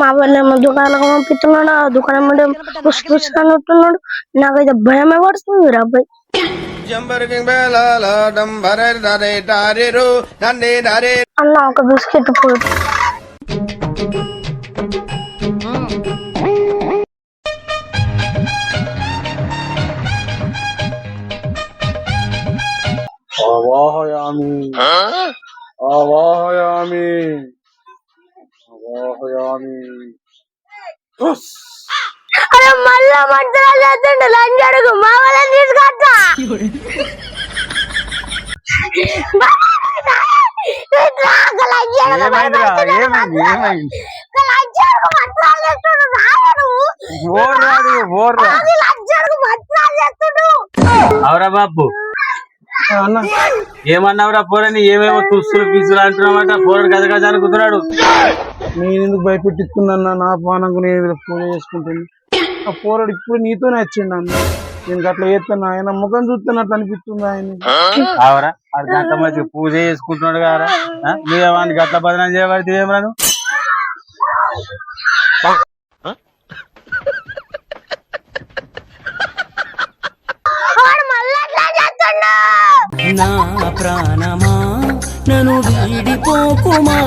మా వాళ్ళేమో దుకాణం పంపిస్తున్నాడు ఆ దుకాణం అంటే పుస్ పుస్ అని ఉంటున్నాడు నాకైతే భయమే పడుతుంది రా అబ్బాయి. అన్న ఒక బిస్కెట్ పోయి. ఆవాహయామి. ఆవాహయామి. ఆవాహయామి. అరే మళ్ళా మంత్రాలు చేస్తుండే లంచ్ అడుగు మా వాళ్ళని తీసుకొస్తా. అవరా బాబు. అన్న. ఏమన్నావురా పోరని? ఏమేమో తుస్తులు పీసులు అంటున్నామట పోరడు గజ గజ అనుకుతున్నాడు నేను ఎందుకు భయపెట్టిస్తున్నా నా పానంకు నేను పూజ చేసుకుంటాను ఆ పోరాడు ఇప్పుడు నీతోనే వచ్చిండు అన్న. నేను అట్లా చేస్తాను ఆయన ముఖం చూస్తున్నట్టు అనిపిస్తుంది ఆయన అది గంట మంచిగా పూజ చేసుకుంటున్నాడు కారా నువ్వు వాడిని గట్ల బదనం చేయబడితే ఏమరా నా ప్రాణమా? నన్ను వీడిపోకుమా?